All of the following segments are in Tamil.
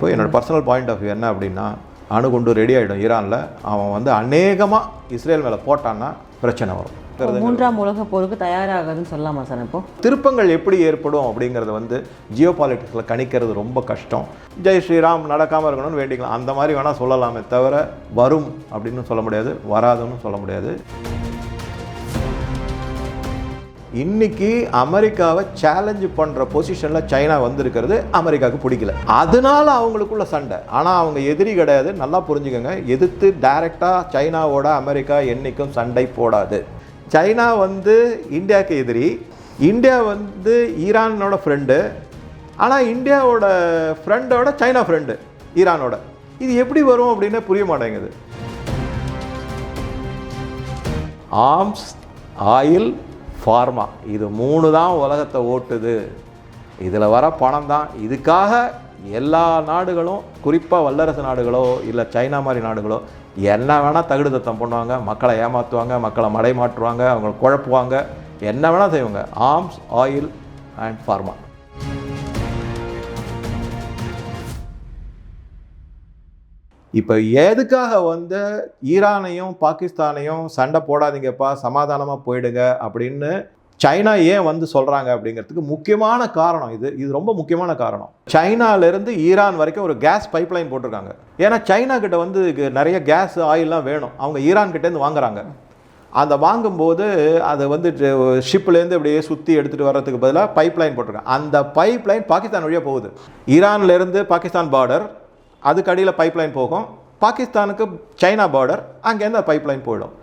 இப்போ என்னோட பர்சனல் பாயிண்ட் ஆஃப் வியூ என்ன அப்படின்னா அணுகுண்டு ரெடி ஆகிடும் ஈரானில் அவன் வந்து அநேகமாக இஸ்ரேல் மேலே போட்டான்னா பிரச்சனை வரும். மூன்றாம் உலக போருக்கு தயாராகுதுன்னு சொல்லலாமா சார் இப்போ? திருப்பங்கள் எப்படி ஏற்படும் அப்படிங்கிறத வந்து ஜியோ பாலிட்டிக்ஸில் கணிக்கிறது ரொம்ப கஷ்டம். ஜெய் ஸ்ரீராம் நடக்காமல் இருக்கணும்னு வேண்டிக்கலாம். அந்த மாதிரி வேணால் சொல்லலாமே தவிர வரும் அப்படின்னு சொல்ல முடியாது வராதுன்னு சொல்ல முடியாது. இன்னைக்கு அமெரிக்காவை சேலஞ்ச் பண்ணுற பொசிஷனில் சைனா வந்திருக்கிறது அமெரிக்காவுக்கு பிடிக்கல. அதனால அவங்களுக்குள்ள சண்டை. ஆனால் அவங்க எதிரி கிடையாது. நல்லா புரிஞ்சுக்கோங்க. எதிர்த்து டைரெக்டாக சைனாவோட அமெரிக்கா என்றைக்கும் சண்டை போடாது. சைனா வந்து இந்தியாவுக்கு எதிரி. இந்தியா வந்து ஈரானோட ஃப்ரெண்டு ஆனால் இந்தியாவோட ஃப்ரெண்டோட சைனா ஃப்ரெண்டு ஈரானோட. இது எப்படி வரும் அப்படின்னு புரிய மாட்டேங்குது. ஆர்ம்ஸ் ஆயில் ஃபார்மா இது மூணு தான் உலகத்தை ஓட்டுது. இதில் வர பணம் தான். இதுக்காக எல்லா நாடுகளும் குறிப்பாக வல்லரசு நாடுகளோ இல்லை சைனா மாதிரி நாடுகளோ என்ன வேணால் தகுடு தத்தம் பண்ணுவாங்க. மக்களை ஏமாற்றுவாங்க மக்களை மடை மாற்றுவாங்க அவங்களை குழப்புவாங்க. என்ன வேணால் செய்வாங்க. ஆர்ம்ஸ் ஆயில் அண்ட் ஃபார்மா இப்போ எதுக்காக வந்து ஈரானையும் பாகிஸ்தானையும் சண்டை போடாதீங்கப்பா சமாதானமாக போயிடுங்க அப்படின்னு சைனா ஏன் வந்து சொல்கிறாங்க அப்படிங்கிறதுக்கு முக்கியமான காரணம் இது. இது ரொம்ப முக்கியமான காரணம். சைனாலேருந்து ஈரான் வரைக்கும் ஒரு கேஸ் பைப்லைன் போட்டிருக்காங்க. ஏன்னா சைனா கிட்ட வந்து நிறைய கேஸ் ஆயில்லாம் வேணும். அவங்க ஈரான் கிட்டேருந்து வாங்குறாங்க. அந்த வாங்கும்போது அதை வந்து ஷிப்லேருந்து அப்படியே சுற்றி எடுத்துகிட்டு வர்றதுக்கு பதிலாக பைப்லைன் போட்டிருக்காங்க. அந்த பைப்லைன் பாகிஸ்தான் வழியாக போகுது. ஈரான்லேருந்து பாகிஸ்தான் பார்டர் அதுக்கு அடியில் பைப்லைன் போகும். பாகிஸ்தானுக்கு சைனா பார்டர் அங்கேருந்து பைப்லைன் போயிடும்.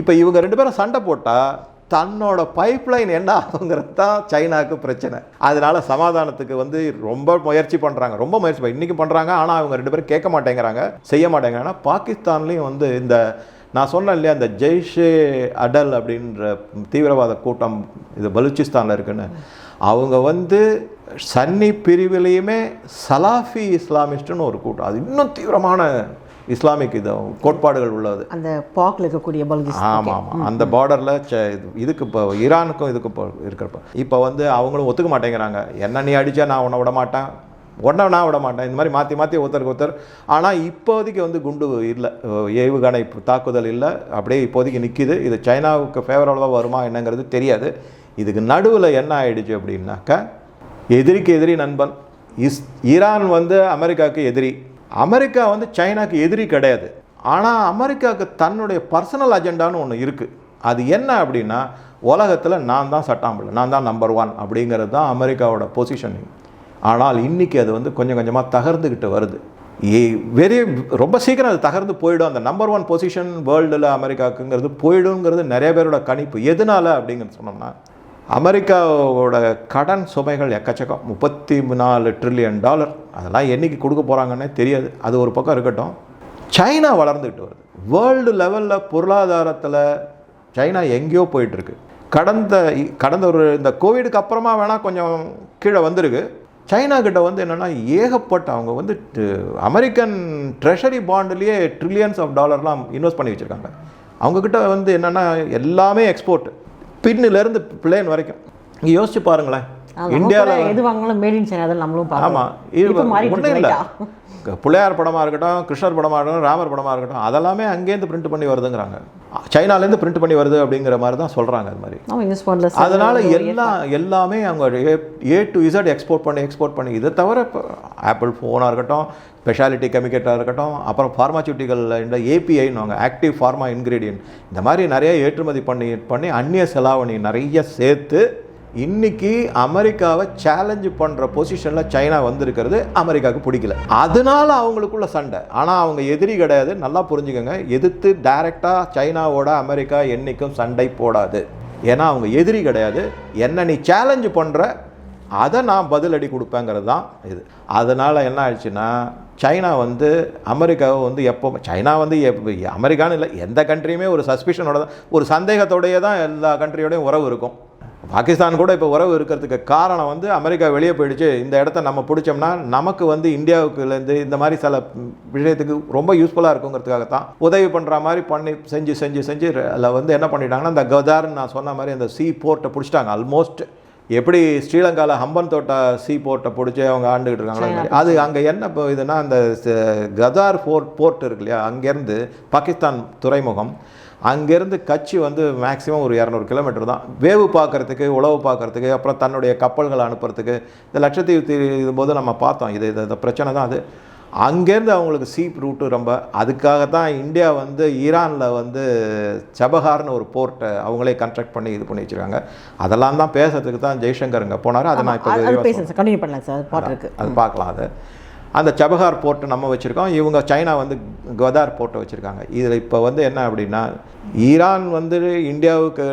இப்போ இவங்க ரெண்டு பேரும் சண்டை போட்டால் தன்னோட பைப்லைன் என்ன ஆகுங்கிறது தான் சைனாவுக்கு பிரச்சனை. அதனால் சமாதானத்துக்கு வந்து ரொம்ப முயற்சி பண்ணுறாங்க ரொம்ப முயற்சி பண்ண இன்றைக்கி பண்ணுறாங்க ஆனால் அவங்க ரெண்டு பேரும் கேட்க மாட்டேங்கிறாங்க செய்ய மாட்டேங்கிறாங்க. பாகிஸ்தான்லேயும் வந்து இந்த நான் சொன்னேன் இல்லையா இந்த ஜெய்ஷே அடல் அப்படின்ற தீவிரவாத கூட்டம் இது பலூச்சிஸ்தானில் இருக்குன்னு. அவங்க வந்து சன்னி பிரிவிலையுமே சலாஃபி இஸ்லாமிஸ்ட்னு ஒரு கூட்டம். அது இன்னும் தீவிரமான இஸ்லாமிக் இது கோட்பாடுகள் உள்ளது. அந்த பாக்கில் இருக்கக்கூடிய ஆமாம் ஆமாம் அந்த பார்டரில் இதுக்கு இப்போ ஈரானுக்கும் இதுக்கு இப்போ இருக்கிறப்ப. இப்போ வந்து அவங்களும் ஒத்துக்க மாட்டேங்கிறாங்க. என்ன நீ அடித்தா நான் உன்னை விட மாட்டேன். உடனே நான் விட மாட்டேன். இந்த மாதிரி மாற்றி மாற்றி ஒருத்தருக்கு ஒருத்தர். ஆனால் இப்போதைக்கு வந்து குண்டு இல்லை ஏவுகணை தாக்குதல் இல்லை. அப்படியே இப்போதைக்கு நிற்கிது இது சைனாவுக்கு ஃபேவரபுளாக வருமா என்னங்கிறது தெரியாது. இதுக்கு நடுவில் என்ன ஆயிடுச்சு அப்படின்னாக்கா எதிரிக்கு எதிரி நண்பன். இஸ் ஈரான் வந்து அமெரிக்காவுக்கு எதிரி. அமெரிக்கா வந்து சைனாக்கு எதிரி கிடையாது. ஆனால் அமெரிக்காவுக்கு தன்னுடைய பர்சனல் அஜெண்டான்னு ஒன்று இருக்குது அது என்ன அப்படின்னா உலகத்தில் நான் தான் சட்டாம்பிள்ளை நான் தான் நம்பர் ஒன் அப்படிங்கிறது தான் அமெரிக்காவோட பொசிஷனிங் ஆனால் இன்றைக்கி அது வந்து கொஞ்சம் கொஞ்சமாக தகர்ந்துக்கிட்டு வருது. வெரி ரொம்ப சீக்கிரம் அது தகர்ந்து போயிடும். அந்த நம்பர் ஒன் பொசிஷன் வேர்ல்டில் அமெரிக்காவுக்குங்கிறது போயிடுங்கிறது நிறைய பேரோட கணிப்பு. எதனால அப்படிங்கிறது சொன்னோம்னா அமெரிக்காவோட கடன் சுமைகள் எக்கச்சக்கம். முப்பத்தி நாலு ட்ரில்லியன் டாலர் அதெல்லாம் என்னைக்கு கொடுக்க போகிறாங்கன்னே தெரியாது. அது ஒரு பக்கம் இருக்கட்டும். சைனா வளர்ந்துக்கிட்டு வருது. வேர்ல்டு லெவலில் பொருளாதாரத்தில் சைனா எங்கேயோ போயிட்டுருக்கு. கடந்த கடந்த ஒரு இந்த கோவிடுக்கு அப்புறமா வேணால் கொஞ்சம் கீழே வந்திருக்கு. சைனா கிட்ட வந்து என்னென்னா ஏகப்பட்ட அவங்க வந்து அமெரிக்கன் ட்ரெஷரி பாண்டுலேயே ட்ரில்லியன்ஸ் ஆஃப் டாலர்லாம் இன்வெஸ்ட் பண்ணி வச்சுருக்காங்க. அவங்கக்கிட்ட வந்து என்னென்னா எல்லாமே எக்ஸ்போர்ட் பின்னிலேருந்து பிளேன் வரைக்கும். இங்கே யோசிச்சு பாருங்களேன். இந்தியாவில் எது வாங்கினாலும் மேட் இன் சைனா நம்மளும் ஆமாம் இது இல்லை. பிள்ளையார் படமாக இருக்கட்டும் கிருஷ்ணர் படமாக இருக்கட்டும் ராமர் படமாக இருக்கட்டும் அதெல்லாமே அங்கேருந்து பிரிண்ட் பண்ணி வருதுங்கிறாங்க. சைனாலேருந்து பிரிண்ட் பண்ணி வருது அப்படிங்கிற மாதிரி தான் சொல்கிறாங்க அது மாதிரி. அதனால எல்லாம் எல்லாமே அவங்க ஏ டு இசட் எக்ஸ்போர்ட் பண்ணி எக்ஸ்போர்ட் பண்ணி இதை தவிர ஆப்பிள் ஃபோனாக இருக்கட்டும் ஸ்பெஷாலிட்டி கெமிக்கலாக இருக்கட்டும் அப்புறம் ஃபார்மாசூட்டிக்கல் இந்த ஏபிஐன்னு ஆக்டிவ் ஃபார்மா இன்க்ரீடியன்ட் இந்த மாதிரி நிறைய ஏற்றுமதி பண்ணி பண்ணி அந்நிய செலாவணி நிறைய சேர்த்து இன்னைக்கு அமெரிக்காவை சேலஞ்சு பண்ணுற பொசிஷனில் சைனா வந்திருக்கிறது அமெரிக்காவுக்கு பிடிக்கல. அதனால அவங்களுக்குள்ள சண்டை. ஆனால் அவங்க எதிரி கிடையாது. நல்லா புரிஞ்சுக்கோங்க. எதிர்த்து டைரெக்டாக சைனாவோட அமெரிக்கா என்றைக்கும் சண்டை போடாது. ஏன்னா அவங்க எதிரி கிடையாது. என்ன நீ சேலஞ்சு பண்ணுற அதை நான் பதிலடி கொடுப்பேங்கிறது தான் இது. அதனால் என்ன ஆயிடுச்சுன்னா சைனா வந்து அமெரிக்காவை வந்து எப்போ சைனா வந்து எப் அமெரிக்கான்னு இல்லை எந்த கண்ட்ரியுமே ஒரு சஸ்பிஷனோட தான் ஒரு சந்தேகத்தோடையே தான் எல்லா கண்ட்ரியோடையும் உறவு இருக்கும். பாகிஸ்தான் கூட இப்போ உறவு இருக்கிறதுக்கு காரணம் வந்து அமெரிக்கா வெளியே போயிடுச்சு. இந்த இடத்த நம்ம பிடிச்சோம்னா நமக்கு வந்து இந்தியாவுக்குலேருந்து இந்த மாதிரி சில விஷயத்துக்கு ரொம்ப யூஸ்ஃபுல்லாக இருக்குங்கிறதுக்காக தான் உதவி பண்ணுற மாதிரி பண்ணி செஞ்சு செஞ்சு செஞ்சு அதில் வந்து என்ன பண்ணிட்டாங்கன்னா இந்த கதார்னு நான் சொன்ன மாதிரி அந்த சீ போர்ட்டை பிடிச்சிட்டாங்க. ஆல்மோஸ்ட் எப்படி ஸ்ரீலங்காவில் ஹம்பன் தோட்டா சீ போர்ட்டை பிடிச்சி அவங்க ஆண்டுகிட்டு இருக்காங்களா. அது அங்கே என்ன இப்போ இதுனா அந்த கதார் போர்ட் போர்ட் இருக்கு இல்லையா? அங்கேருந்து பாகிஸ்தான் துறைமுகம். அங்கேருந்து கட்சி வந்து மேக்ஸிமம் ஒரு இரநூறு கிலோமீட்டர் தான். வேவு பார்க்கறதுக்கு உளவு பார்க்கறதுக்கு அப்புறம் தன்னுடைய கப்பல்களை அனுப்புறதுக்கு இந்த லட்சத்தீவு போது நம்ம பார்த்தோம். இது இது இந்த பிரச்சனை தான் அது. அங்கேருந்து அவங்களுக்கு சீப் ரூட்டு ரொம்ப. அதுக்காக தான் இந்தியா வந்து ஈரானில் வந்து சபஹார்னு ஒரு போர்ட்டை அவங்களே கன்ஸ்ட்ரக்ட் பண்ணி இது பண்ணி வச்சிருக்காங்க. அதெல்லாம் தான் பேசுறதுக்கு தான் ஜெய்சங்கர் இங்கே போனார். அதை நான் இப்போ கண்டினியூ பண்ணலாம் சார் அது பார்க்கலாம் அது. அந்த சபஹார் போர்ட்டு நம்ம வச்சுருக்கோம். இவங்க சைனா வந்து கதார் போர்ட்டை வச்சுருக்காங்க. இதில் இப்போ வந்து என்ன அப்படின்னா ஈரான் வந்து இந்தியாவுக்கு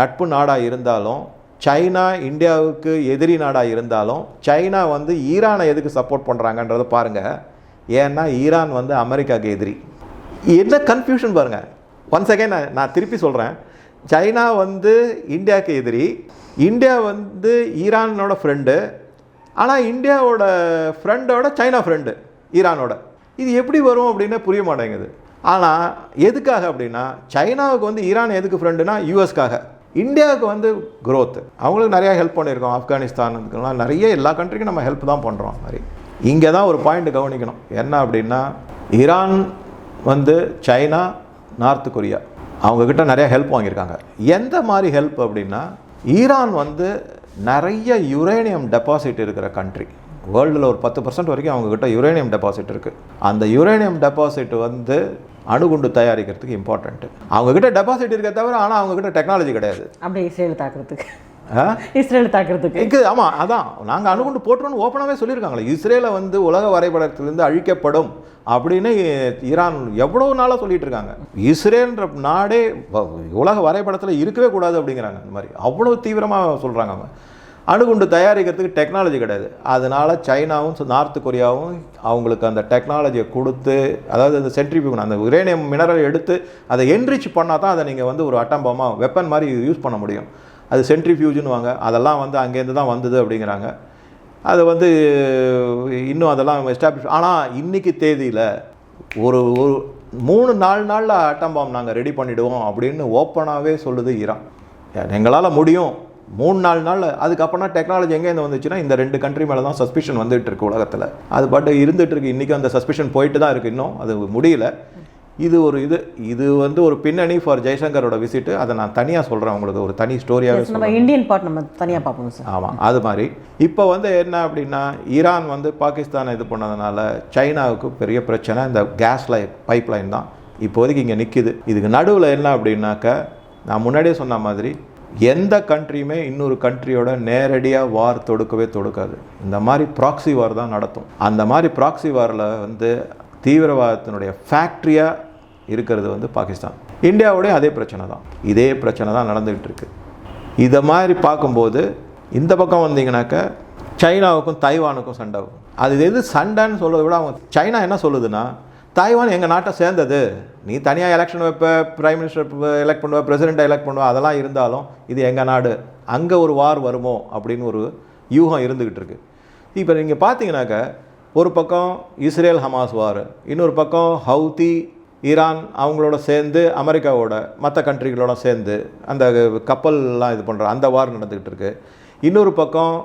நட்பு நாடாக இருந்தாலும் சைனா இந்தியாவுக்கு எதிரி நாடாக இருந்தாலும் சைனா வந்து ஈரானை எதுக்கு சப்போர்ட் பண்ணுறாங்கன்றதை பாருங்கள் ஏன்னா ஈரான் வந்து அமெரிக்காவுக்கு எதிரி. என்ன கன்ஃபியூஷன் பாருங்கள் ஒன் செகண்ட் நான் நான் திருப்பி சொல்கிறேன் சைனா வந்து இந்தியாவுக்கு எதிரி. இந்தியா வந்து ஈரானோட ஃப்ரெண்டு ஆனால் இந்தியாவோட ஃப்ரெண்டோட சைனா ஃப்ரெண்டு ஈரானோட. இது எப்படி வரும் அப்படின்னு புரிய மாட்டேங்குது. ஆனால் எதுக்காக அப்படின்னா சைனாவுக்கு வந்து ஈரான் எதுக்கு ஃப்ரெண்டுனா யூஎஸ்க்காக இந்தியாவுக்கு வந்து growth. அவங்களுக்கு நிறையா ஹெல்ப் பண்ணியிருக்கோம். ஆப்கானிஸ்தானுக்குலாம் நிறைய எல்லா கண்ட்ரிக்கும் நம்ம ஹெல்ப் தான் பண்ணுறோம் மாதிரி இங்கே தான் ஒரு பாயிண்ட் கவனிக்கணும். என்ன அப்படின்னா ஈரான் வந்து சைனா நார்த் கொரியா அவங்கக்கிட்ட நிறையா ஹெல்ப் வாங்கியிருக்காங்க. எந்த மாதிரி ஹெல்ப் அப்படின்னா ஈரான் வந்து நிறைய யுரேனியம் டெபாசிட் இருக்கிற கண்ட்ரி வேர்ல்டில் ஒரு பத்து பர்சன்ட் வரைக்கும் அவங்கக்கிட்ட யுரேனியம் டெபாசிட் இருக்குது அந்த யுரேனியம் டெபாசிட் வந்து அணுகுண்டு தயாரிக்கிறதுக்கு இம்பார்ட்டண்ட்டு அவங்கக்கிட்ட டெபாசிட் இருக்க தவிர ஆனால் அவங்கக்கிட்ட டெக்னாலஜி கிடையாது. அப்படியே இஸ்ரேல் தாக்குறதுக்கு. இஸ்ரேல் தாக்குறதுக்கு. ஆமாம் அதான். நாங்கள் அணுகுண்டு போட்டுருன்னு ஓப்பனாகவே சொல்லியிருக்காங்களே. இஸ்ரேலை வந்து உலக வரைபடத்திலிருந்து அழிக்கப்படும் அப்படின்னு ஈரான் எவ்வளோ நாளாக சொல்லிட்டு இருக்காங்க இஸ்ரேல்ன்ற நாடே உலக வரைபடத்தில் இருக்கவே கூடாது அப்படிங்கிறாங்க. இந்த மாதிரி அவ்வளோ தீவிரமாக சொல்கிறாங்க அவங்க. அணுகுண்டு தயாரிக்கிறதுக்கு டெக்னாலஜி கிடையாது. அதனால சைனாவும் நார்த் கொரியாவும் அவங்களுக்கு அந்த டெக்னாலஜியை கொடுத்து அதாவது அந்த சென்ட்ரிபியூன் அந்த யுரேனியம் மினரல் எடுத்து அதை என்ரிச் பண்ணால் தான் அதை நீங்கள் வந்து ஒரு அட்டம்பமாக வெப்பன் மாதிரி யூஸ் பண்ண முடியும். அது சென்ட்ரிஃபியூஜ்னு வாங்க அதெல்லாம் வந்து அங்கேருந்து தான் வந்தது அப்படிங்கிறாங்க. அது வந்து இன்னும் அதெல்லாம் எஸ்டாப்ளிஷ் ஆனால் இன்றைக்கி தேதியில் ஒரு ஒரு மூணு நாலு நாளில் ஆட்டம் பாம் நாங்கள் ரெடி பண்ணிவிடுவோம் அப்படின்னு ஓப்பனாகவே சொல்லுது ஈரான். எங்களால் முடியும். மூணு நாலு நாள் அதுக்கப்புறம்னா டெக்னாலஜி எங்கேருந்து வந்துச்சுன்னா இந்த ரெண்டு கண்ட்ரி மேலே தான் சஸ்பிஷன் வந்துட்டு இருக்கு உலகத்தில். அது பாட்டு இருந்துகிட்டு இருக்கு. இன்றைக்கி அந்த சஸ்பிஷன் போயிட்டு தான் இருக்குது இன்னும். அது முடியல. இது ஒரு இது இது வந்து ஒரு பின்னணி ஃபார் ஜெய்சங்கரோட விசிட்டு அதை நான் தனியாக சொல்கிறேன் உங்களுக்கு ஒரு தனி ஸ்டோரியாகவே நம்ம இந்தியன் பார்ட் நம்ம தனியாக பார்ப்போம் சார் ஆமாம் அது மாதிரி. இப்போ வந்து என்ன அப்படின்னா ஈரான் வந்து பாகிஸ்தானை இது பண்ணதுனால சைனாவுக்கு பெரிய பிரச்சனை. இந்த கேஸ் லை பைப் லைன் தான் இப்போதைக்கு இங்கே நிற்கிது இதுக்கு நடுவில் என்ன அப்படின்னாக்க நான் முன்னாடியே சொன்ன மாதிரி எந்த கண்ட்ரியுமே இன்னொரு கண்ட்ரியோட நேரடியாக வார் தொடுக்கவே தொடுக்காது. இந்த மாதிரி ப்ராக்ஸி வார் தான் நடத்தும். அந்த மாதிரி ப்ராக்ஸி வாரில் வந்து தீவிரவாதத்தினுடைய ஃபேக்ட்ரியாக இருக்கிறது வந்து பாகிஸ்தான். இந்தியாவுடைய அதே பிரச்சனை தான். இதே பிரச்சனை தான் நடந்துகிட்டு இருக்கு. இதை மாதிரி பார்க்கும்போது இந்த பக்கம் வந்தீங்கன்னாக்க சைனாவுக்கும் தைவானுக்கும் சண்டை வரும். அது எது சண்டைன்னு சொல்கிறத விட அவங்க சைனா என்ன சொல்லுதுன்னா தாய்வான் எங்கள் நாட்டை சேர்ந்தது. நீ தனியாக எலெக்ஷன் வைப்ப பிரைம் மினிஸ்டர் எலெக்ட் பண்ணுவ பிரசிடெண்ட்டை எலெக்ட் பண்ணுவ அதெல்லாம் இருந்தாலும் இது எங்கள் நாடு. அங்கே ஒரு வார் வருமோ அப்படின்னு ஒரு யூகம் இருந்துக்கிட்டு இருக்கு. இப்போ நீங்கள் பார்த்தீங்கன்னாக்க ஒரு பக்கம் இஸ்ரேல் ஹமாஸ் வார் இன்னொரு பக்கம் ஹவுதி ஈரான் அவங்களோட சேர்ந்து அமெரிக்காவோட மற்ற கண்ட்ரிகளோட சேர்ந்து அந்த கப்பல்லாம் இது பண்ணுற அந்த வார் நடந்துக்கிட்டு இருக்கு. இன்னொரு பக்கம்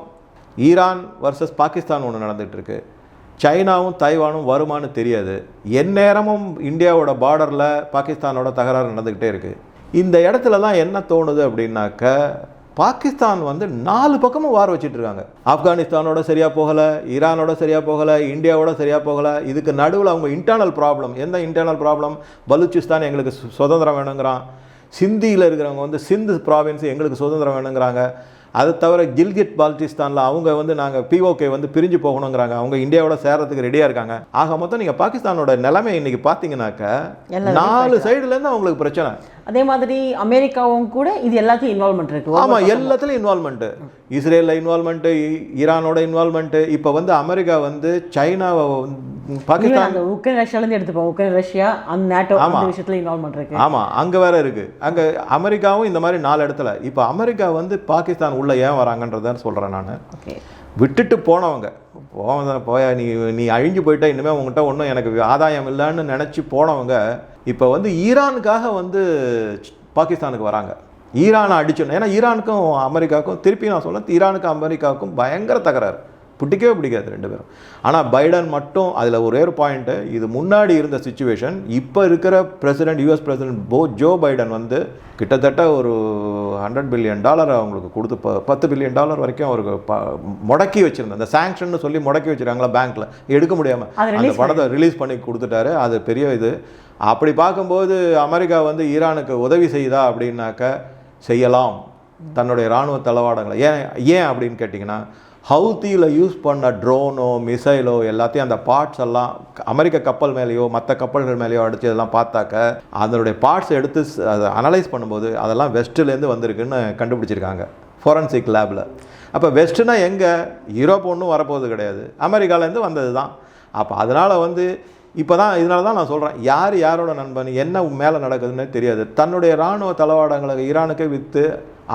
ஈரான் வர்சஸ் பாகிஸ்தான் ஒன்று நடந்துகிட்டு இருக்கு. சைனாவும் தைவானும் வருமானு தெரியாது. எந்நேரமும் இந்தியாவோட பார்டரில் பாகிஸ்தானோட தகராறு நடந்துக்கிட்டே இருக்குது இந்த இடத்துல தான் என்ன தோணுது அப்படின்னாக்க பாகிஸ்தான் வந்து நாலு பக்கமும் வார் வச்சிட்டு இருக்காங்க ஆப்கானிஸ்தானோட சரியா போகல ஈரானோட சரியா போகல இந்தியாவோட சரியா போகல. இதுக்கு நடுவில் அவங்க இன்டர்னல் ப்ராப்ளம் எந்த இன்டர்னல் ப்ராப்ளம் பலூச்சிஸ்தான் எங்களுக்கு சுதந்திரம் வேணுங்கிறான். சிந்தியில் இருக்கிறவங்க வந்து சிந்து ப்ராவின்ஸ் எங்களுக்கு சுதந்திரம் வேணுங்கிறாங்க. அது தவிர கில்கிட் பால்டிஸ்தானில் அவங்க வந்து நாங்கள் பிஓகே வந்து பிரிஞ்சு போகணுங்கிறாங்க. அவங்க இந்தியாவோட சேரத்துக்கு ரெடியாக இருக்காங்க. ஆக மொத்தம் நீங்கள் பாகிஸ்தானோட நிலைமை இன்னைக்கு பார்த்தீங்கன்னாக்க நாலு சைடுலேருந்து அவங்களுக்கு பிரச்சனை. அதே மாதிரி அமெரிக்காவும் கூட இது எல்லாத்தையும் இன்வால்மெண்ட் இருக்கு. ஆமாம் எல்லாத்துலேயும் இன்வால்மெண்ட்டு இஸ்ரேலில் இன்வால்மெண்ட்டு ஈரானோட இன்வால்மெண்ட்டு இப்போ வந்து அமெரிக்கா வந்து சைனாவை பாகிஸ்தான் உக்ரைன் ரஷ்யாலேருந்து எடுத்துப்போம். உக்ரைன் ரஷ்யா அந்த நேட்டோ. அந்த விஷயத்துல இன்வால்மெண்ட் இருக்கு. ஆமாம் அங்கே வேற இருக்குது அங்கே அமெரிக்காவும் இந்த மாதிரி நாலு இடத்துல. இப்போ அமெரிக்கா வந்து பாகிஸ்தான் உள்ளே ஏன் வராங்கன்றதான் சொல்கிறேன் நான். விட்டுட்டு போனவங்க. போவதான் போயா நீ நீ அழிஞ்சு போயிட்டா இனிமேல் உங்ககிட்ட ஒன்றும் எனக்கு ஆதாயம் இல்லைன்னு நினச்சி போனவங்க இப்போ வந்து ஈரானுக்காக வந்து பாகிஸ்தானுக்கு வராங்க. ஈரானை அடிச்சிடணும் ஏன்னா ஈரானுக்கும் அமெரிக்காவுக்கும் திருப்பி நான் சொல்ல ஈரானுக்கும் அமெரிக்காவுக்கும் பயங்கர தகராறு. பிடிக்கவே பிடிக்காது ரெண்டு பேரும். ஆனால் பைடன் மட்டும் அதில் ஒரே ஒரு பாயிண்ட்டு இது முன்னாடி இருந்த சுச்சுவேஷன் இப்போ இருக்கிற பிரசிடென்ட் யூஎஸ் பிரசிடென்ட் போ ஜோ பைடன் வந்து கிட்டத்தட்ட ஒரு ஹண்ட்ரட் பில்லியன் டாலர் அவங்களுக்கு கொடுத்து ப பத்து பில்லியன் டாலர் வரைக்கும் அவருக்கு ப முடக்கி வச்சிருந்தேன் அந்த சாங்ஷன் சொல்லி முடக்கி வச்சிருக்காங்களா பேங்க்கில் எடுக்க முடியாமல் அந்த பணத்தை ரிலீஸ் பண்ணி கொடுத்துட்டாரு. அது பெரிய இது. அப்படி பார்க்கும்போது அமெரிக்கா வந்து ஈரானுக்கு உதவி செய்யுதா அப்படின்னாக்க செய்யலாம். தன்னுடைய இராணுவ தளவாடங்களை. ஏன் ஏன் அப்படின்னு கேட்டிங்கன்னா ஹவுத்தியில் யூஸ் பண்ண ட்ரோனோ மிசைலோ எல்லாத்தையும் அந்த பார்ட்ஸ் எல்லாம் அமெரிக்க கப்பல் மேலேயோ மற்ற கப்பல்கள் மேலேயோ அடிச்சு இதெல்லாம் பார்த்தாக்க அதனுடைய பார்ட்ஸ் எடுத்து அதை அனலைஸ் பண்ணும்போது அதெல்லாம் வெஸ்ட்லேருந்து வந்திருக்குன்னு கண்டுபிடிச்சிருக்காங்க ஃபோரன்சிக் லேபில் அப்போ வெஸ்ட்டுனா எங்கே? யூரோப் ஒன்றும் வரப்போகிறது கிடையாது. அமெரிக்காலேருந்து வந்தது தான் அப்போ அதனால் வந்து இப்போ தான் இதனால தான் நான் சொல்கிறேன் யார் யாரோட நண்பன் என்ன மேலே நடக்குதுன்னு தெரியாது. தன்னுடைய இராணுவ தளவாடங்களை ஈரானுக்கே விற்று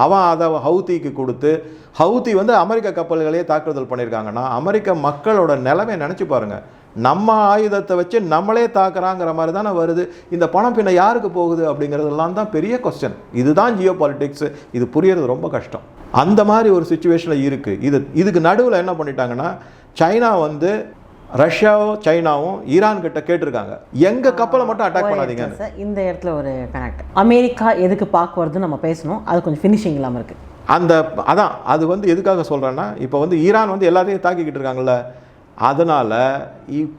அவன் அதை ஹவுத்திக்கு கொடுத்து ஹவுத்தி வந்து அமெரிக்க கப்பல்களையே தாக்குதல் பண்ணியிருக்காங்கன்னா அமெரிக்க மக்களோட நிலைமை நினச்சி பாருங்கள் நம்ம ஆயுதத்தை வச்சு நம்மளே தாக்குறாங்கிற மாதிரி தானே வருது. இந்த பணம் பின்ன யாருக்கு போகுது அப்படிங்கிறதெல்லாம் தான் பெரிய கொஸ்டின் இதுதான் ஜியோ பாலிட்டிக்ஸ் இது புரியறது ரொம்ப கஷ்டம். அந்த மாதிரி ஒரு சுச்சுவேஷனில் இருக்குது இது இதுக்கு நடுவில் என்ன பண்ணிட்டாங்கன்னா சைனா வந்து ரஷ்யாவும் சைனாவும் ஈரான் கிட்ட கேட்டிருக்காங்க. எங்க கப்பலை மட்டும் அட்டாக் பண்ணாதீங்கன்னு. சார் இந்த இடத்துல ஒரு கனெக்ட் அமெரிக்கா எதுக்கு பார்க்க வருதுன்னு நம்ம பேசணும். அது கொஞ்சம் ஃபினிஷிங் இல்லாமல் இருக்கு. அந்த அதான் அது வந்து எதுக்காக சொல்கிறேன்னா இப்போ வந்து ஈரான் வந்து எல்லாத்தையும் தாக்கிக்கிட்டு இருக்காங்கல்ல. அதனால்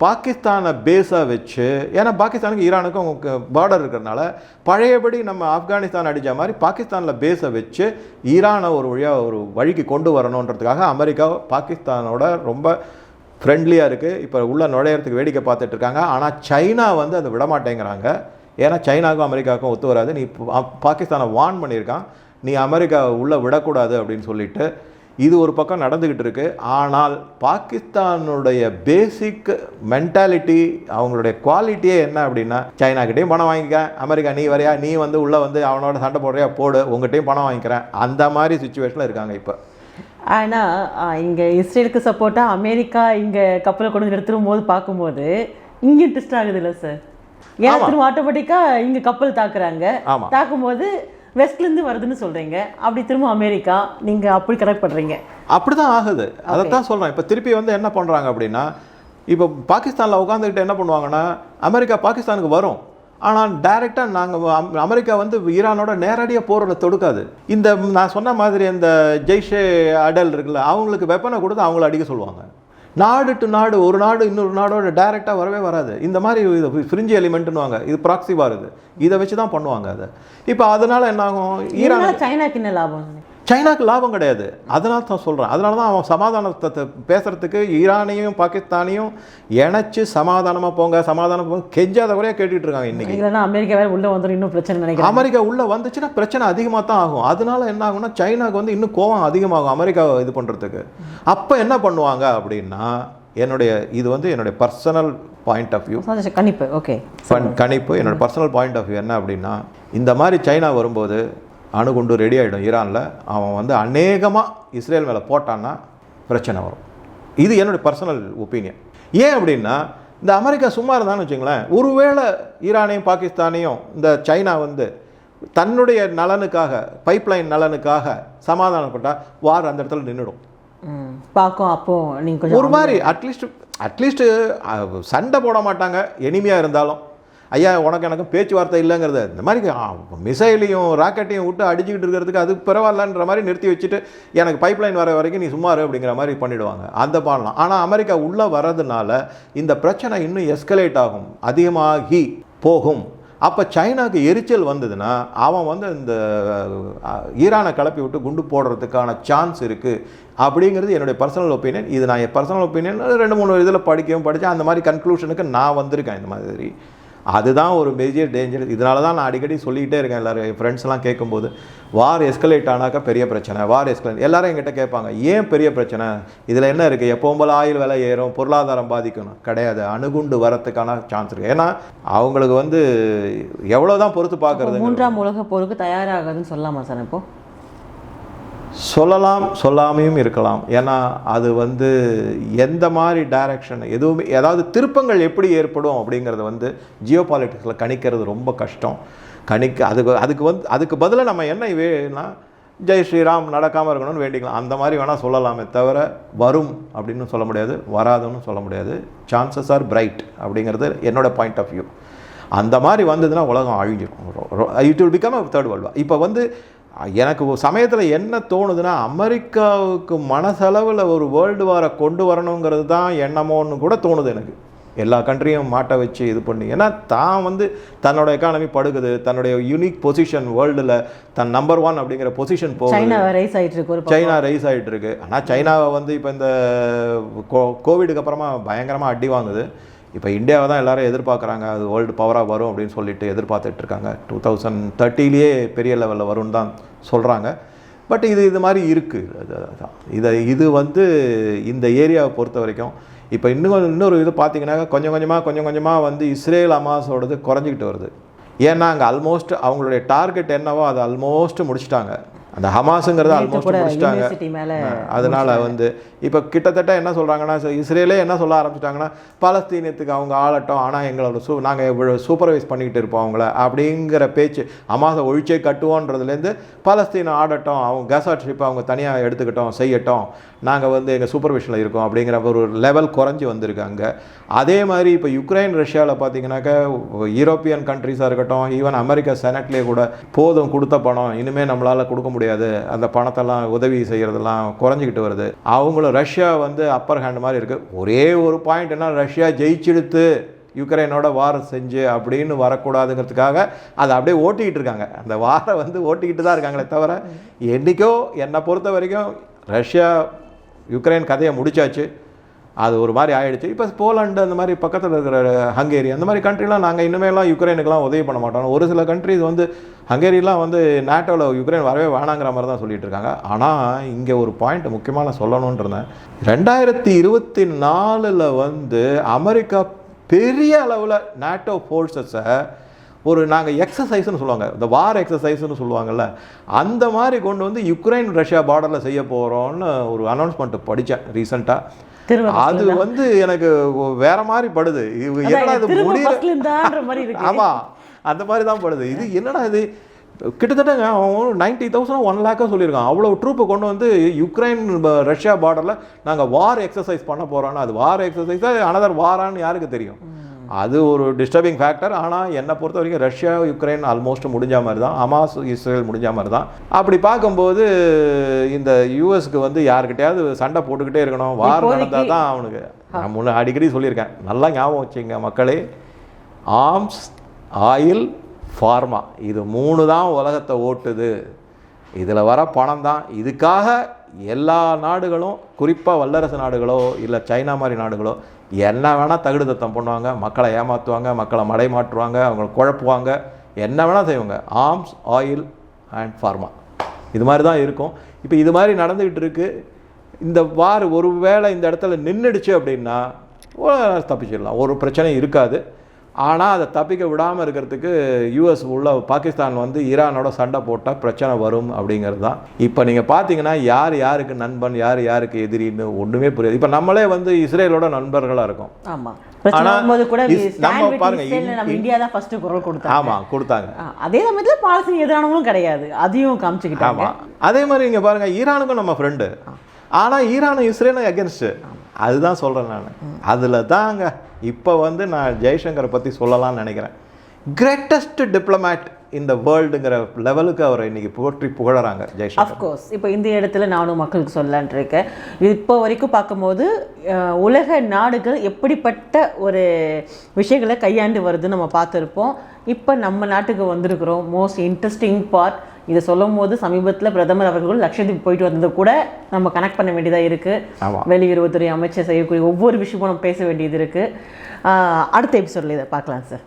பாகிஸ்தானை பேஸாக வச்சு ஏன்னா பாகிஸ்தானுக்கு ஈரானுக்கும் பார்டர் இருக்கிறதுனால பழையபடி நம்ம ஆப்கானிஸ்தான் அடித்த மாதிரி பாகிஸ்தானில் பேஸை வச்சு ஈரானை ஒரு வழியாக ஒரு வழிக்கு கொண்டு வரணுன்றதுக்காக அமெரிக்கா பாகிஸ்தானோட ரொம்ப ஃப்ரெண்ட்லியாக இருக்குது இப்போ உள்ள நுழையிறதுக்கு வேடிக்கை பார்த்துட்டு இருக்காங்க. ஆனால் சைனா வந்து அதை விட மாட்டேங்கிறாங்க ஏன்னா சைனாவுக்கும் அமெரிக்காவுக்கும் ஒத்து வராது. நீ பா- பாகிஸ்தானை வார்ன் பண்ணியிருக்கான். நீ அமெரிக்கா உள்ளே விடக்கூடாது அப்படின்னு சொல்லிட்டு இது ஒரு பக்கம் நடந்துக்கிட்டு இருக்குது ஆனால் பாகிஸ்தானுடைய பேசிக் மென்டாலிட்டி அவங்களுடைய குவாலிட்டியே என்ன அப்படின்னா சைனாக்கிட்டையும் பணம் வாங்கிக்க. அமெரிக்கா நீ வரையா? நீ வந்து உள்ளே வந்து அவனோட சண்டை போடுறியா? போடு. உங்கள்கிட்டையும் பணம் வாங்கிக்கிறேன். அந்த மாதிரி சுச்சுவேஷனில் இருக்காங்க இப்போ. ஆனால் இங்கே இஸ்ரேலுக்கு சப்போர்ட்டாக அமெரிக்கா இங்கே கப்பலை கொண்டு வந்து எடுத்துரும் போது பார்க்கும்போது இங்கே ட்விஸ்ட் ஆகுது இல்லை சார் ஏன்னா ஆமா. திரும்ப ஆட்டோமேட்டிக்காக இங்கே கப்பல் தாக்குறாங்க. தாக்கும்போது வெஸ்ட்லேருந்து வருதுன்னு சொல்கிறீங்க அப்படி திரும்ப அமெரிக்கா நீங்கள் அப்படி கரெக்ட் பண்ணுறீங்க அப்படி தான் ஆகுது. அதைத்தான் சொல்கிறேன் இப்போ திருப்பி வந்து என்ன பண்ணுறாங்க அப்படின்னா இப்போ பாகிஸ்தானில் உட்காந்துக்கிட்டு என்ன பண்ணுவாங்கன்னா அமெரிக்கா பாகிஸ்தானுக்கு வரும். ஆனால் டைரெக்டாக நாங்கள் அமெரிக்கா வந்து ஈரானோட நேரடியாக போரில் தொடுக்காது. இந்த நான் சொன்ன மாதிரி இந்த ஜெய்ஷே அடல் இருக்குல்ல அவங்களுக்கு வெப்பனை கொடுத்து அவங்கள அடிக்க சொல்லுவாங்க. நாடு டு நாடு ஒரு நாடு இன்னொரு நாடோட டைரெக்டாக வரவே வராது. இந்த மாதிரி இது ஃப்ரிஞ்சி எலிமெண்ட்டுன்னுவாங்க இது ப்ராக்சி வருது இதை. வச்சு தான் பண்ணுவாங்க அதை. இப்போ அதனால என்ன ஆகும் ஈரான் சைனாக்கு என்ன லாபம்? சைனாக்கு லாபம் கிடையாது. அதனால தான் சொல்கிறேன் அதனால தான் அவன் சமாதானத்தை பேசுறதுக்கு ஈரானையும் பாகிஸ்தானையும் இணைச்சு சமாதானமாக போங்க சமாதானம் போங்க கெஞ்சாத குறையாக கேட்டுட்டு இருக்காங்க இன்னைக்கு. இல்லைன்னா அமெரிக்கா வேற உள்ள வந்துடும் இன்னும் பிரச்சனை நினைக்கிறேன். அமெரிக்கா உள்ள வந்துச்சுன்னா பிரச்சனை அதிகமாக தான் ஆகும். அதனால என்ன ஆகும்னா சைனாக்கு வந்து இன்னும் கோவம் அதிகமாகும் அமெரிக்காவை இது பண்ணுறதுக்கு அப்போ என்ன பண்ணுவாங்க அப்படின்னா என்னுடைய இது வந்து என்னுடைய பர்சனல் பாயிண்ட் ஆஃப் வியூ. கணிப்பு ஓகே கணிப்பு என்னோட பர்சனல் பாயிண்ட் ஆஃப் வியூ என்ன அப்படின்னா இந்த மாதிரி சைனா வரும்போது அணுகுண்டு ரெடி ஆகிடும் ஈரானில். அவன் வந்து அநேகமாக இஸ்ரேல் மேலே போட்டான்னா பிரச்சனை வரும். இது என்னுடைய பர்சனல் ஒப்பீனியன் ஏன் அப்படின்னா இந்த அமெரிக்கா சும்மா இருந்தான்னு வச்சுங்களேன் ஒருவேளை ஈரானையும் பாகிஸ்தானையும் இந்த சைனா வந்து தன்னுடைய நலனுக்காக பைப்லைன் நலனுக்காக சமாதானப்பட்டால் வார் அந்த இடத்துல நின்றுடும் பார்க்கும் அப்போ நீங்கள் ஒரு மாதிரி அட்லீஸ்ட் அட்லீஸ்ட் சண்டை போட மாட்டாங்க எளிமையாக இருந்தாலும். ஐயா உனக்கு எனக்கும் பேச்சுவார்த்தை இல்லைங்கிறது. இந்த மாதிரி மிசைலையும் ராக்கெட்டையும் விட்டு அடிச்சுக்கிட்டு இருக்கிறதுக்கு அது பரவாயில்லன்ற மாதிரி நிறுத்தி வச்சுட்டு எனக்கு பைப்லைன் வர வரைக்கும் நீ சும்மாரு அப்படிங்கிற மாதிரி பண்ணிவிடுவாங்க அந்த பாடலாம். ஆனால் அமெரிக்கா உள்ளே வர்றதுனால இந்த பிரச்சனை இன்னும் எஸ்கலேட் ஆகும். அதிகமாகி போகும். அப்போ சைனாவுக்கு எரிச்சல் வந்ததுன்னா அவன் வந்து இந்த ஈரானை கிளப்பி விட்டு குண்டு போடுறதுக்கான சான்ஸ் இருக்குது அப்படிங்கிறது என்னுடைய பர்சனல் ஒப்பீனியன் இது நான் என் பர்சனல் ஒப்பீனியன் ரெண்டு மூணு இதில் படிக்கவும் படித்தேன் அந்த மாதிரி கன்க்ளூஷனுக்கு நான் வந்திருக்கேன் இந்த மாதிரி. அதுதான் ஒரு மேஜர் டேஞ்சர் இதனால தான் நான் அடிக்கடி சொல்லிக்கிட்டே இருக்கேன் எல்லாரும் என் ஃப்ரெண்ட்ஸ்லாம் கேட்கும்போது வார் எஸ்கலேட் ஆனாக்கா பெரிய பிரச்சனை வார் எஸ்கலேட் எல்லாரும் என்கிட்ட கேட்பாங்க ஏன் பெரிய பிரச்சனை? இதில் என்ன இருக்குது எப்பவும் போல் ஆயில் விலை ஏறும்? பொருளாதாரம் பாதிக்கணும். கிடையாது அணுகுண்டு வரத்துக்கான சான்ஸ் இருக்குது ஏன்னா அவங்களுக்கு வந்து எவ்வளோ தான் பொறுத்து பார்க்கறது மூன்றாம் உலக போருக்கு தயாராகுதுன்னு சொல்லலாமா சார் இப்போ? சொல்லலாம் சொல்லாமையும் இருக்கலாம். ஏன்னா அது வந்து எந்த மாதிரி டைரக்ஷன் எதுவுமே ஏதாவது திருப்பங்கள் எப்படி ஏற்படும் அப்படிங்கிறத வந்து ஜியோ பாலிட்டிக்ஸில் கணிக்கிறது ரொம்ப கஷ்டம். கணிக்க அதுக்கு அதுக்கு வந்து அதுக்கு பதிலாக நம்ம என்ன வேணா ஜெய் ஸ்ரீராம் நடக்காமல் இருக்கணும்னு வேண்டிக்கலாம். அந்த மாதிரி வேணால் சொல்லலாமே தவிர வரும் அப்படின்னு சொல்ல முடியாது வராதுன்னு சொல்ல முடியாது. சான்சஸ் ஆர் பிரைட் அப்படிங்கிறது என்னோடய பாயிண்ட் ஆஃப் வியூ அந்த மாதிரி வந்ததுன்னா உலகம் அழிஞ்சிருக்கும் it will become third world இப்போ வந்து எனக்கு சமயத்தில் என்ன தோணுதுன்னா அமெரிக்காவுக்கு மனசளவில் ஒரு வேர்ல்டு வாரை கொண்டு வரணுங்கிறது தான் எண்ணமோன்னு கூட தோணுது எனக்கு. எல்லா கண்ட்ரியும் மாட்ட வச்சு இது பண்ணி. ஏன்னா தான் வந்து தன்னோட எக்கானமி படுகுது தன்னுடைய யூனிக் பொசிஷன் வேர்ல்டில் தன் நம்பர் ஒன் அப்படிங்கிற பொசிஷன் போகுது. சைனா ரைஸ் ஆயிட்டு இருக்கு. சைனா ரைஸ் ஆகிட்டு இருக்கு. ஆனால் சைனாவை வந்து இப்போ இந்த கோவிடுக்கு அப்புறமா பயங்கரமாக அடி வாங்குது. இப்போ இந்தியாவை தான் எல்லாரும் எதிர்பார்க்குறாங்க. அது வேர்ல்டு பவராக வரும் அப்படின்னு சொல்லிட்டு எதிர்பார்த்துட்டு இருக்காங்க. டூ தௌசண்ட் தேர்ட்டிலேயே பெரிய லெவலில் வரும்னு தான் சொல்கிறாங்க பட் இது இது மாதிரி இருக்குது இதை இது வந்து இந்த ஏரியாவை பொறுத்த வரைக்கும் இப்போ இன்னும் இன்னொரு இது பார்த்தீங்கன்னா கொஞ்சம் கொஞ்சமாக கொஞ்சம் கொஞ்சமாக வந்து இஸ்ரேல் அமாஸோடது குறைஞ்சிக்கிட்டு வருது. ஏன்னா அங்கே ஆல்மோஸ்ட் அவங்களுடைய டார்கெட் என்னவோ அதை ஆல்மோஸ்ட் முடிச்சிட்டாங்க. அந்த ஹமாஸுங்கிறத ஆல்மோஸ்ட் முடிச்சிட்டாங்க. அதனால வந்து இப்போ கிட்டத்தட்ட என்ன சொல்கிறாங்கன்னா இஸ்ரேலே என்ன சொல்ல ஆரம்பிச்சிட்டாங்கன்னா பலஸ்தீனத்துக்கு அவங்க ஆளட்டும் ஆனால் எங்களோட சூ நாங்கள் சூப்பர்வைஸ் பண்ணிக்கிட்டு இருப்போம் அவங்கள. அப்படிங்கிற பேச்சு அமாசை ஒழிச்சே கட்டுவோன்றதுலேருந்து பலஸ்தீனம் ஆடட்டும் அவங்க கசாட் ஷிப் அவங்க தனியாக எடுத்துக்கிட்டோம் செய்யட்டும். நாங்கள் வந்து எங்கள் சூப்பர்விஷனில் இருக்கோம் அப்படிங்கிற ஒரு லெவல் குறைஞ்சி வந்திருக்காங்க அதே மாதிரி இப்போ யுக்ரைன் ரஷ்யாவில் பார்த்தீங்கன்னாக்கா யூரோப்பியன் கண்ட்ரிஸாக இருக்கட்டும் ஈவன் அமெரிக்கா செனட்லேயே கூட போதும் கொடுத்த பணம் இனிமேல் நம்மளால் கொடுக்க முடியாது. அந்த பணத்தெல்லாம் உதவி செய்கிறதெல்லாம் குறைஞ்சிக்கிட்டு வருது. அவங்களும் ரஷ்யா வந்து அப்பர் ஹேண்ட் மாதிரி இருக்குது ஒரே ஒரு பாயிண்ட் என்ன ரஷ்யா ஜெயிச்செடுத்து யுக்ரைனோட வாரம் செஞ்சு அப்படின்னு வரக்கூடாதுங்கிறதுக்காக அதை அப்படியே ஓட்டிக்கிட்டு இருக்காங்க. அந்த வாரை வந்து ஓட்டிக்கிட்டு தான் இருக்காங்களே தவிர என்றைக்கோ என்னை பொறுத்த வரைக்கும் ரஷ்யா யுக்ரைன் கதையை முடிச்சாச்சு. அது ஒரு மாதிரி ஆயிடுச்சு. இப்போ போலண்டு அந்த மாதிரி பக்கத்தில் இருக்கிற ஹங்கேரி அந்த மாதிரி கண்ட்ரிலாம் நாங்கள் இனிமேலாம் யுக்ரைனுக்குலாம் உதவி பண்ண மாட்டோம். ஒரு சில கண்ட்ரிஸ் வந்து ஹங்கேரிலாம் வந்து நேட்டோவில் யுக்ரைன் வரவே வேணாங்கிற மாதிரி தான் சொல்லிகிட்டு இருக்காங்க. ஆனால் இங்கே ஒரு பாயிண்ட் முக்கியமான சொல்லணும்னு இருந்தேன். ரெண்டாயிரத்தி இருபத்தி நாலில் வந்து அமெரிக்கா பெரிய அளவில் நேட்டோ ஃபோர்ஸஸை ஒரு நாங்கள் எக்ஸசைஸ்னு சொல்லுவாங்க. இந்த வார் எக்ஸசைஸ்னு சொல்லுவாங்கல்ல அந்த மாதிரி கொண்டு வந்து யுக்ரைன் ரஷ்யா பார்டரில் செய்ய போகிறோன்னு ஒரு அனௌன்ஸ்மெண்ட் படித்தேன் ரீசெண்டாக அது வந்து எனக்கு வேற மாதிரி படுது. இது என்னடா முடியல ஃபர்ஸ்ட்ல இருந்தான்ற மாதிரி இருக்கு. ஆமா அந்த மாதிரி தான் படுது. இது என்னடா இது? கிட்டத்தட்டங்க அவன் நைன்டி தௌசண்ட் ஒன் லேக்காக சொல்லியிருக்கான். அவ்வளோ ட்ரூப்பை கொண்டு வந்து யுக்ரைன் ரஷ்யா பார்டரில் நாங்கள் வார் எக்ஸசைஸ் பண்ண போகிறோன்னா அது வார் எக்ஸசைஸ் அனதர் வாரான்னு யாருக்கு தெரியும்? அது ஒரு டிஸ்டர்பிங் ஃபேக்டர் ஆனால் என்னை பொறுத்த வரைக்கும் ரஷ்யா யுக்ரைன் ஆல்மோஸ்ட் முடிஞ்ச மாதிரி தான் அமாஸ் இஸ்ரேல் முடிஞ்ச மாதிரி தான் அப்படி பார்க்கும்போது இந்த யூஎஸ்க்கு வந்து யாருக்கிட்டையாவது சண்டை போட்டுக்கிட்டே இருக்கணும். வார் நடந்தால் தான் அவனுக்கு. நான் முன்ன அடிக்கடி சொல்லியிருக்கேன். நல்லா ஞாபகம் வச்சுங்க மக்களே. ஆர்ம்ஸ் ஆயில் ஃபார்மா இது மூணு தான் உலகத்தை ஓட்டுது. இதில் வர பணம் தான் இதுக்காக எல்லா நாடுகளும் குறிப்பாக வல்லரசு நாடுகளோ இல்லை சைனா மாதிரி நாடுகளோ என்ன வேணால் தகுடு தத்தம் பண்ணுவாங்க மக்களை ஏமாற்றுவாங்க மக்களை மடை மாற்றுவாங்க அவங்கள குழப்புவாங்க. என்ன வேணால் செய்வாங்க. Arms oil and pharma. இது மாதிரி தான் இருக்கும். இப்போ இது மாதிரி நடந்துக்கிட்டு இருக்குது இந்த வார் ஒரு வேளை இந்த இடத்துல நின்றுடுச்சு அப்படின்னா தப்பிச்சிடலாம். ஒரு பிரச்சனையும் இருக்காது. ஆனால் அதை தப்பிக்க விடாமல் இருக்கிறதுக்கு யூஎஸ் உள்ள பாகிஸ்தான் வந்து ஈரானோட சண்டை போட்டால் பிரச்சனை வரும் அப்படிங்கிறது தான். இப்போ நீங்கள் பார்த்தீங்கன்னா யார் யாருக்கு நண்பன் யார் யாருக்கு எதிரின்னு ஒன்றுமே புரியாது. இப்போ நம்மளே வந்து இஸ்ரேலோட நண்பர்களாக இருக்கோம். ஆமா. பிரச்சனை ஆனா, வரும்போது கூட இஸ்- stand நம்ம with பாருங்க, இந்தியா தான் ஃபர்ஸ்ட் குரல் கொடுத்தாங்க. ஆமாம் அதே சமயத்துல பாலஸ்தீன் எதிரானவங்களும் கிடையாது. அதையும் காமிச்சுக்கிட்டாங்க. ஆமாம் அதே மாதிரி இங்கே பாருங்க ஈரானுக்கும் நம்ம ஃப்ரெண்டு ஆனால் ஈரானும் இஸ்ரேலும் எகென்ஸ்ட்டு அதுதான் சொல்கிறேன் நான். அதில் தாங்க இப்போ வந்து நான் ஜெய்சங்கரை பற்றி சொல்லலாம்னு நினைக்கிறேன். கிரேட்டஸ்ட் டிப்ளமேட் இந்த வேர்ல்டுங்கிற லெவலுக்கு அவரை இன்னைக்கு போற்றி புகழறாங்க ஜெய்சங்கர். அஃப்கோர்ஸ் இப்போ இந்த இடத்துல நானும் மக்களுக்கு சொல்லலான் இருக்கேன். இப்போ வரைக்கும் பார்க்கும்போது உலக நாடுகள் எப்படிப்பட்ட ஒரு விஷயங்களை கையாண்டு வருதுன்னு நம்ம பார்த்துருப்போம். இப்போ நம்ம நாட்டுக்கு வந்திருக்கிறோம். மோஸ்ட் இன்ட்ரெஸ்டிங் பார்ட் இதை சொல்லும் போது சமீபத்தில் பிரதமர் அவர்கள் லட்சத்தீப் போயிட்டு வந்தது கூட நம்ம கனெக்ட் பண்ண வேண்டியதாக இருக்குது. வெளியுறவுத்துறை அமைச்சர் செய்யக்கூடிய ஒவ்வொரு விஷயமும் நம்ம பேச வேண்டியது இருக்குது அடுத்த எபிசோடில் இதை பார்க்கலாம் சார்